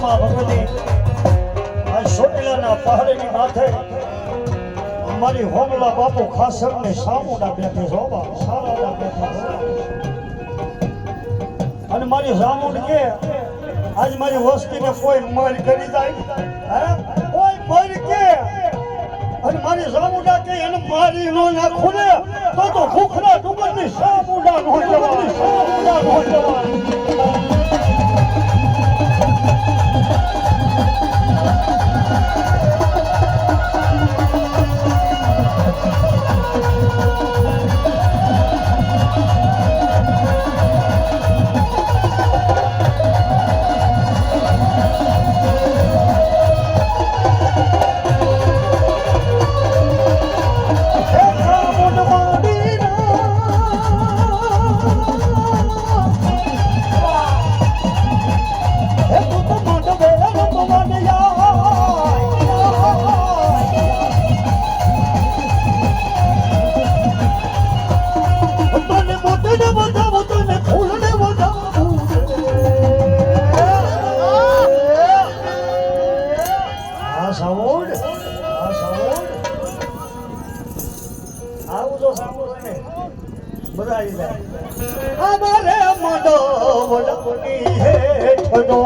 માતાજી એ આ સોટીલાના પહાડની માથે મારી હોમલા બાપુ ખાસર ને સામુડા બેઠે છો બા સામુડા બેઠે અને મારી સામુડ કે આજ મારી વસ્તીને કોઈ મર કરી જાય, હે? મર કે અને મારી સામુડા કે એને મારી નો નાખું ને, તો તો ભૂખના ડુંગરની સામુડા નો જવાય સામુડા નો જવાય આ સાઉન્ડ આ સાઉન્ડ. આવું જો સાંભળો ને બધા આવી જાય. અમારે મડો વડપની હેઠનો હેઠનો